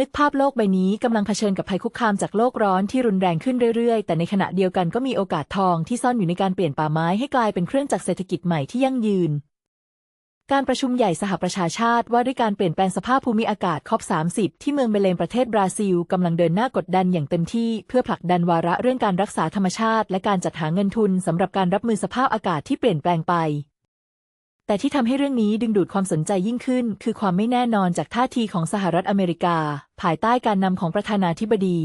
นึกภาพโลกใบนี้กำลังเผชิญกับภัยคุกคามจากโลกร้อนที่รุนแรงขึ้นเรื่อยๆ แต่ในขณะเดียวกันก็มีโอกาสทองที่ซ่อนอยู่ในการเปลี่ยนป่าไม้ให้กลายเป็นเครื่องจักรเศรษฐกิจใหม่ที่ยั่งยืน การประชุมใหญ่สหประชาชาติว่าด้วยการเปลี่ยนแปลงสภาพภูมิอากาศคอป30 ที่เมืองเบเลนประเทศบราซิลกำลังเดินหน้ากดดันอย่างเต็มที่เพื่อผลักดันวาระเรื่องการรักษาธรรมชาติ และการจัดหาเงินทุนสำหรับการรับมือสภาพอากาศที่เปลี่ยนแปลงไป แต่ที่ทำให้เรื่องนี้ดึงดูดความสนใจยิ่งขึ้น คือความไม่แน่นอนจากท่าทีของสหรัฐอเมริกา ภายใต้การนำของประธานาธิบดี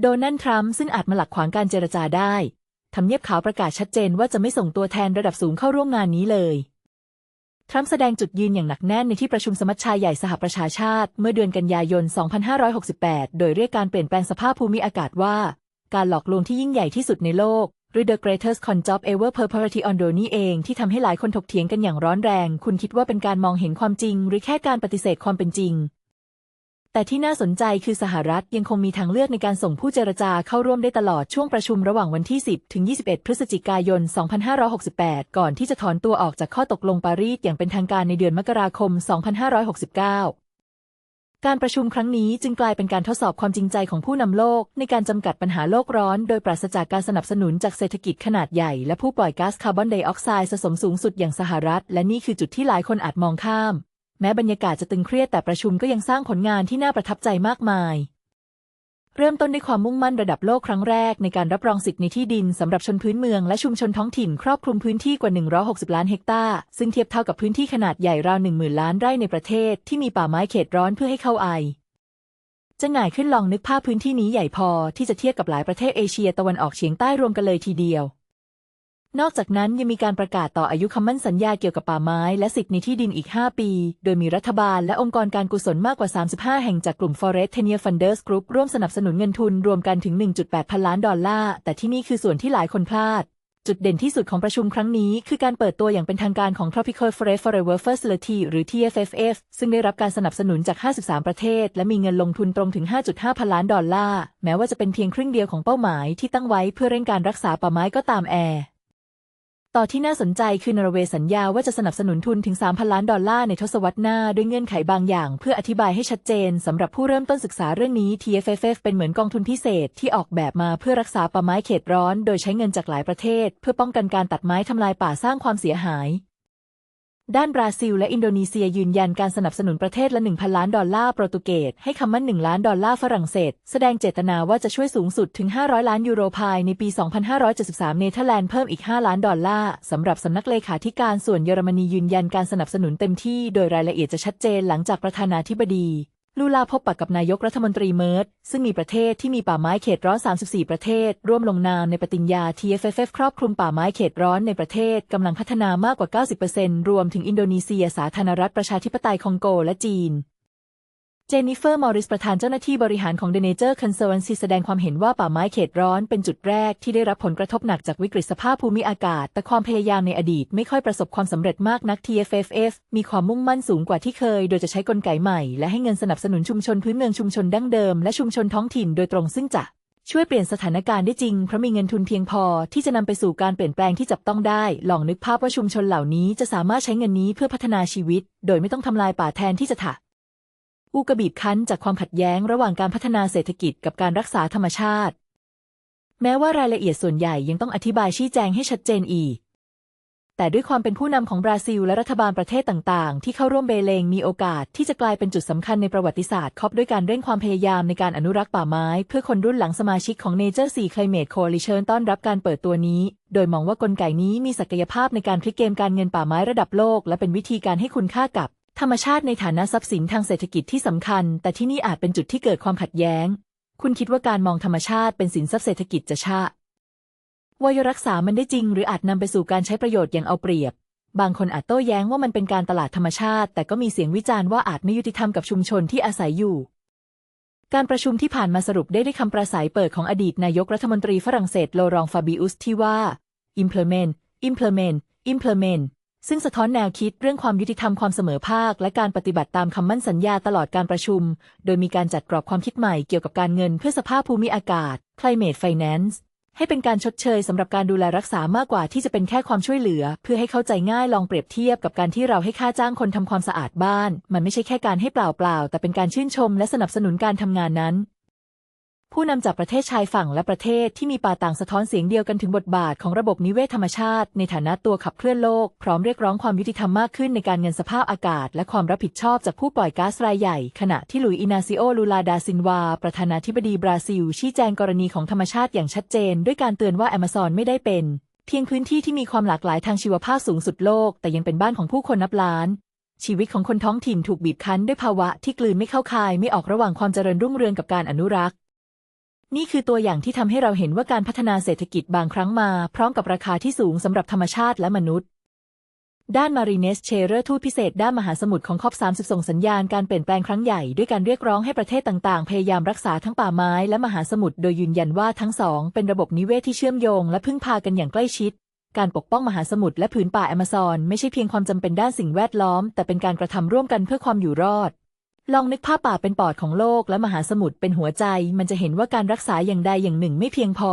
โดนัลด์ทรัมป์ซึ่งอาจมาหลักขวางการเจรจาได้ทำเนียบขาวประกาศชัดเจนว่าจะไม่ส่งตัวแทนระดับสูงเข้าร่วมงานนี้เลย ทรัมป์แสดงจุดยืนอย่างหนักแน่นในที่ประชุมสมัชชาใหญ่สหประชาชาติ เมื่อเดือนกันยายน 2568 โดยเรียกการเปลี่ยนแปลงสภาพภูมิอากาศว่า การหลอกลวงที่ยิ่งใหญ่ที่สุดในโลก หรือ The Greatest Con Job Ever Perpetuity on Do นี่เองที่ทำให้หลายคนถกเถียงกันอย่างร้อนแรง คุณคิดว่าเป็นการมองเห็นความจริง หรือแค่การปฏิเสธความเป็นจริง แต่ที่น่าสนใจคือสหรัฐยังคงมีทางเลือกในการส่งผู้เจรจาเข้าร่วมได้ตลอดช่วงประชุมระหว่างวันที่ 10 ถึง 21 พฤศจิกายน 2568 ก่อนที่จะถอนตัวออกจากข้อตกลงปารีสอย่างเป็นทางการในเดือนมกราคม 2569 การประชุมครั้งนี้จึงกลายเป็นการทดสอบความจริงใจของผู้นำโลก ในการจำกัดปัญหาโลกร้อน โดยปราศจากการสนับสนุนจากเศรษฐกิจขนาดใหญ่ และผู้ปล่อยก๊าซคาร์บอนไดออกไซด์สะสมสูงสุดอย่างสหรัฐ และนี่คือจุดที่หลายคนอาจมองข้าม แม้บรรยากาศจะตึงเครียดแต่ประชุมก็ยังสร้างผลงานที่น่าประทับใจมากมาย เริ่มต้นด้วยความมุ่งมั่นระดับโลกครั้งแรกในการรับรองสิทธิในที่ดินสำหรับชนพื้นเมืองและชุมชนท้องถิ่นครอบคลุมพื้นที่กว่า 160 ล้านเฮกตาร์ ซึ่งเทียบเท่ากับพื้นที่ขนาดใหญ่ราว10,000 ล้านไร่ในประเทศที่มีป่าไม้เขตร้อนเพื่อให้เข้าไอจะง่ายขึ้นลองนึกภาพพื้นที่นี้ใหญ่พอที่จะเทียบกับหลายประเทศเอเชียตะวันออกเฉียงใต้รวมกันเลยทีเดียว นอกจากนั้นยังมีการประกาศต่ออายุคำมั่นสัญญาเกี่ยวกับป่าไม้และสิทธิในที่ดินอีก 5 ปี โดยมีรัฐบาลและองค์กรการกุศลมากกว่า 35 แห่งจากกลุ่ม Forest t e n i e Funders Group ร่วมสนับสนุนเงินทุนรวมกันถึง 1.8 พันล้านดอลลาร์ แต่ที่นี่คือส่วนที่หลายคนพลาด จุดเด่นที่สุดของประชุมครั้งนี้ คือการเปิดตัวอย่างเป็นทางการของ Tropical Forest Forever Facility หรือ TFFF ซึ่งได้รับการสนับสนุนจาก 53 ประเทศ และมีเงินลงทุนตรงถึง 5.5 พันล้านดอลลาร์ แม้ว่าจะเป็นเพียงครึ่งเดียวของเป้าหมายที่ตั้งไว้เพื่อเร่งการรักษาป่าไม้ก็ตามแอร์ ต่อที่น่าสนใจคือนอร์เวย์สัญญาว่าจะสนับสนุนทุนถึง 3,000 ล้านดอลลาร์ในทศวรรษหน้า ด้วยเงื่อนไขบางอย่าง เพื่ออธิบายให้ชัดเจนสำหรับผู้เริ่มต้นศึกษาเรื่องนี้ TFFF เป็นเหมือนกองทุนพิเศษที่ออกแบบมาเพื่อรักษาป่าไม้เขตร้อน โดยใช้เงินจากหลายประเทศ เพื่อป้องกันการตัดไม้ทำลายป่าสร้างความเสียหาย ด้านบราซิลและอินโดนีเซียยืนยันการสนับสนุนประเทศละ 1,000 ล้านดอลลาร์โปรตุเกสให้คำมั่น 1 ล้านดอลลาร์ฝรั่งเศส แสดงเจตนาว่าจะช่วยสูงสุดถึง 500 ล้านยูโรภายในปี 2573 เนเธอร์แลนด์เพิ่มอีก 5 ล้านดอลลาร์สำหรับสำนักเลขาธิการส่วนเยอรมนียืนยันการสนับสนุนเต็มที่โดยรายละเอียดจะชัดเจนหลังจากประธานาธิบดี ลูลาพบปะกับนายกรัฐมนตรีเมิร์ดซึ่งมีประเทศที่มีป่าไม้เขตร้อน 34 ประเทศ ร่วมลงนามในปฏิญญา TFFF ครอบคลุมป่าไม้เขตร้อนในประเทศกำลังพัฒนามากกว่า 90%รวมถึงอินโดนีเซีย สาธารณรัฐประชาธิปไตยคองโกและจีน เจนนิเฟอร์ มอริส ประธานเจ้าหน้าที่บริหารของ The Nature Conservancy แสดงความเห็นว่าป่าไม้เขตร้อนเป็นจุดแรกที่ได้รับผลกระทบหนักจากวิกฤตสภาพภูมิอากาศ แต่ความพยายามในอดีตไม่ค่อยประสบความสำเร็จมากนัก TFFF มีความมุ่งมั่นสูงกว่าที่เคย โดยจะใช้กลไกใหม่ และให้เงินสนับสนุนชุมชนพื้นเมืองชุมชนดั้งเดิม และชุมชนท้องถิ่นโดยตรงซึ่งจะช่วยเปลี่ยนสถานการณ์ได้จริง เพราะมีเงินทุนเพียงพอที่จะนำไปสู่การเปลี่ยนแปลงที่จับต้องได้ ลองนึกภาพว่าชุมชนเหล่านี้จะสามารถใช้เงินนี้เพื่อพัฒนาชีวิต โดยไม่ต้องทำลายป่าแทนที่จะถะ อูกระบีบคั้นจากความขัดแย้งระหว่างการพัฒนาเศรษฐกิจกับการรักษาธรรมชาติ แม้ว่ารายละเอียดส่วนใหญ่ยังต้องอธิบายชี้แจงให้ชัดเจนอีก แต่ด้วยความเป็นผู้นำของบราซิลและรัฐบาลประเทศต่าง ๆ ที่เข้าร่วมเบเลงมีโอกาสที่จะกลายเป็นจุดสำคัญในประวัติศาสตร์คอบด้วยการเร่งความพยายามในการอนุรักษ์ป่าไม้ เพื่อคนรุ่นหลังสมาชิกของ Nature 4 Climate Coalition ต้อนรับการเปิดตัวนี้ โดยมองว่ากลไกนี้มีศักยภาพในการพลิกเกมการเงินป่าไม้ระดับโลก และเป็นวิธีการให้คุณค่ากับ ธรรมชาติในฐานะทรัพย์สินทางเศรษฐกิจที่สำคัญ แต่ที่นี่อาจเป็นจุดที่เกิดความขัดแย้ง คุณคิดว่าการมองธรรมชาติเป็นสินทรัพย์เศรษฐกิจจะชะวายรักษามันได้จริง หรืออาจนำไปสู่การใช้ประโยชน์อย่างเอาเปรียบ บางคนอาจโต้แย้งว่ามันเป็นการตลาดธรรมชาติ แต่ก็มีเสียงวิจารณ์ว่าอาจไม่ยุติธรรมกับชุมชนที่อาศัยอยู่ การประชุมที่ผ่านมาสรุปได้ด้วยคำประสัยเปิดของอดีตนายกรัฐมนตรีฝรั่งเศสโลรองฟาบิอุสที่ว่า implement implement implement ซึ่งสะท้อนแนวคิดเรื่องความยุติธรรมความเสมอภาค และการปฏิบัติตามคำมั่นสัญญาตลอดการประชุม โดยมีการจัดกรอบความคิดใหม่เกี่ยวกับการเงินเพื่อสภาพภูมิอากาศ climate finance ให้เป็นการชดเชยสำหรับการดูแลรักษามากกว่าที่จะเป็นแค่ความช่วยเหลือ เพื่อให้เข้าใจง่ายลองเปรียบเทียบกับการที่เราให้ค่าจ้างคนทำความสะอาดบ้าน มันไม่ใช่แค่การให้เปล่าๆแต่เป็นการชื่นชม และสนับสนุนการทำงานนั้น ผู้นำจากประเทศชายฝั่งและประเทศที่มีป่าต่างสะท้อนเสียงเดียวกันถึงบทบาทของระบบนิเวศธรรมชาติ ในฐานะตัวขับเคลื่อนโลก พร้อมเรียกร้องความยุติธรรมมากขึ้นในการเงินสภาพอากาศ และความรับผิดชอบจากผู้ปล่อยก๊าซรายใหญ่ ขณะที่ลุยอินาซิโอ ลูลาดาซินวา ประธานาธิบดีบราซิล ชี้แจงกรณีของธรรมชาติอย่างชัดเจน ด้วยการเตือนว่าแอมะซอนไม่ได้เป็น เพียงพื้นที่ที่มีความหลากหลายทางชีวภาพสูงสุดโลก แต่ยังเป็นบ้านของผู้คนนับล้านชีวิตของคนท้องถิ่นถูกบีบคั้นด้วยภาวะที่กลืนไม่เข้าคายไม่ออกระหว่างความเจริญรุ่งเรืองกับการอนุรักษ์ นี่คือตัวอย่างที่ทำให้เราเห็นว่าการพัฒนาเศรษฐกิจบางครั้งมา พร้อมกับราคาที่สูงสำหรับธรรมชาติและมนุษย์ ด้านมารีเนสเชเรอร์ทูตพิเศษ ด้านมหาสมุทรของคอบ30 ส่งสัญญาณการเปลี่ยนแปลงครั้งใหญ่ด้วยการเรียกร้องให้ประเทศต่างๆ พยายามรักษาทั้งป่าไม้และมหาสมุทรโดยยืนยันว่าทั้งสอง เป็นระบบนิเวศที่เชื่อมโยง และพึ่งพากันอย่างใกล้ชิด การปกป้องมหาสมุทรและผืนป่าแอมะซอน ไม่ใช่เพียงความจำเป็นด้านสิ่งแวดล้อม แต่เป็นการกระทำร่วมกันเพื่อความอยู่รอด ลองนึกภาพป่าเป็นปอดของโลกและมหาสมุทรเป็นหัวใจ มันจะเห็นว่าการรักษาอย่างใดอย่างหนึ่งไม่เพียงพอ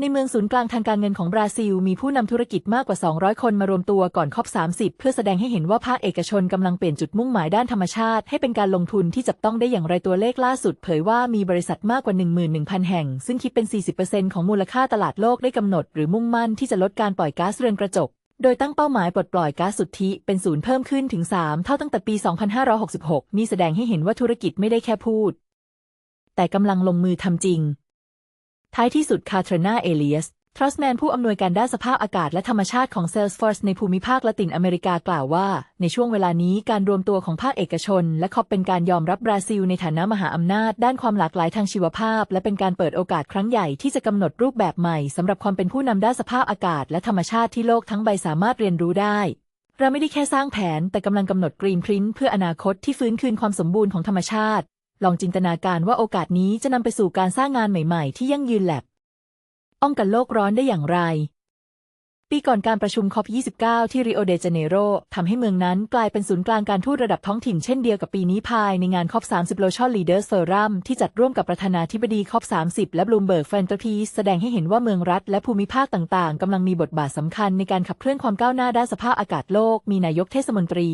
ในเมืองศูนย์กลางทางการเงินของบราซิล มีผู้นำธุรกิจมากกว่า 200 คนมารวมตัวก่อนครบ 30 เพื่อแสดงให้เห็นว่าภาคเอกชนกำลังเปลี่ยนจุดมุ่งหมายด้านธรรมชาติ ให้เป็นการลงทุนที่จับต้องได้อย่างไรตัวเลขล่าสุด เผยว่ามีบริษัทมากกว่า 11,000 แห่ง ซึ่งคิดเป็น 40%ของมูลค่าตลาดโลกได้กำหนด หรือมุ่งมั่นที่จะลดการปล่อยก๊าซเรือนกระจก โดยตั้งเป้าหมายปลดปล่อยก๊าซสุทธิเป็นศูนย์เพิ่มขึ้นถึง 3 เท่าตั้งแต่ปี 2566 นี่แสดงให้เห็นว่าธุรกิจไม่ได้แค่พูด แต่กำลังลงมือทำจริง ท้ายที่สุดคาทรนาเอเลียส ทรัสแมนผู้อำนวยการด้านสภาพอากาศและธรรมชาติของ Salesforce ในภูมิภาคละตินอเมริกากล่าวว่า ในช่วงเวลานี้การรวมตัวของภาคเอกชน และคอบเป็นการยอมรับบราซิลในฐานะมหาอำนาจ ด้านความหลากหลายทางชีวภาพ และเป็นการเปิดโอกาสครั้งใหญ่ที่จะกำหนดรูปแบบใหม่สำหรับความเป็นผู้นำด้านสภาพอากาศ และธรรมชาติที่โลกทั้งใบสามารถเรียนรู้ได้เราไม่ได้แค่สร้างแผน แต่กำลังกำหนดกรีนพรินท์เพื่ออนาคตที่ฟื้นคืนความสมบูรณ์ของธรรมชาติ ลองจินตนาการว่าโอกาสนี้จะนำไปสู่การสร้างงานใหม่ ๆ ที่ยั่งยืนแลบ ป้องกันโลกร้อนได้อย่างไร ปีก่อนการประชุมคอป29 ที่ริโอเดจาเนโรทำให้เมืองนั้นกลายเป็นศูนย์กลางการทูตระดับท้องถิ่นเช่นเดียวกับปีนี้ภายในงานคอป30 Global Leaders Forum ที่จัดร่วมกับประธานาธิบดีคอป30 และ Bloomberg Philanthropies แสดงให้เห็นว่าเมืองรัฐและภูมิภาคต่างๆกำลังมีบทบาทสำคัญในการขับเคลื่อนความก้าวหน้าด้านสภาพอากาศโลก มีนายกเทศมนตรี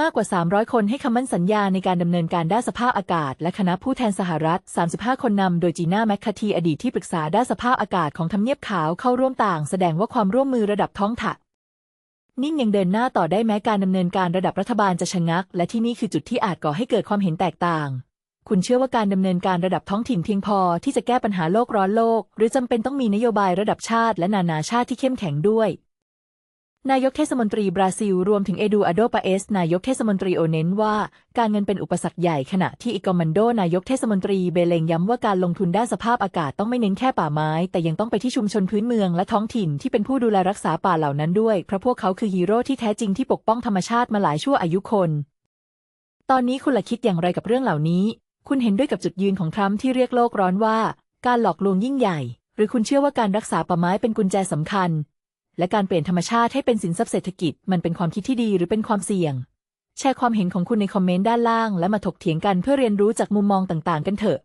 มากกว่า 300 คนให้คำมั่นสัญญาในการดำเนินการด้านสภาพอากาศ และคณะผู้แทนสหรัฐ 35 คนนำโดยจีน่าแมคคาทีอดีตที่ปรึกษาด้านสภาพอากาศของทำเนียบขาวเข้าร่วมต่าง แสดงว่าความร่วมมือระดับท้องถิ่นนิ่งยังเดินหน้าต่อได้แม้การดำเนินการระดับรัฐบาลจะชะงัก และที่นี่คือจุดที่อาจก่อให้เกิดความเห็นแตกต่าง คุณเชื่อว่าการดำเนินการระดับท้องถิ่นเพียงพอที่จะแก้ปัญหาโลกร้อนโลก หรือจำเป็นต้องมีนโยบายระดับชาติและนานาชาติที่เข้มแข็งด้วย นายกเทศมนตรีบราซิล รวมถึงเอดูอโดปาเอส นายกเทศมนตรีโอเน้นว่า การเงินเป็นอุปสรรคใหญ่ขณะที่อิกอมันโด นายกเทศมนตรีเบเลงย้ำว่าการลงทุนด้านสภาพอากาศต้องไม่เน้นแค่ป่าไม้ แต่ยังต้องไปที่ชุมชนพื้นเมืองและท้องถิ่นที่เป็นผู้ดูแลรักษาป่าเหล่านั้นด้วย เพราะพวกเขาคือฮีโร่ที่แท้จริงที่ปกป้องธรรมชาติมาหลายชั่วอายุคน ตอนนี้คุณละคิดอย่างไรกับเรื่องเหล่านี้ คุณเห็นด้วยกับจุดยืนของทรัมป์ที่เรียกโลกร้อนว่า การหลอกลวงยิ่งใหญ่ หรือคุณเชื่อว่าการรักษาป่าไม้เป็นกุญแจสำคัญ และการเปลี่ยนธรรมชาติให้เป็นสินทรัพย์เศรษฐกิจ มันเป็นความคิดที่ดีหรือเป็นความเสี่ยง แชร์ความเห็นของคุณในคอมเมนต์ด้านล่าง และมาถกเถียงกันเพื่อเรียนรู้จากมุมมองต่าง ๆ กันเถอะ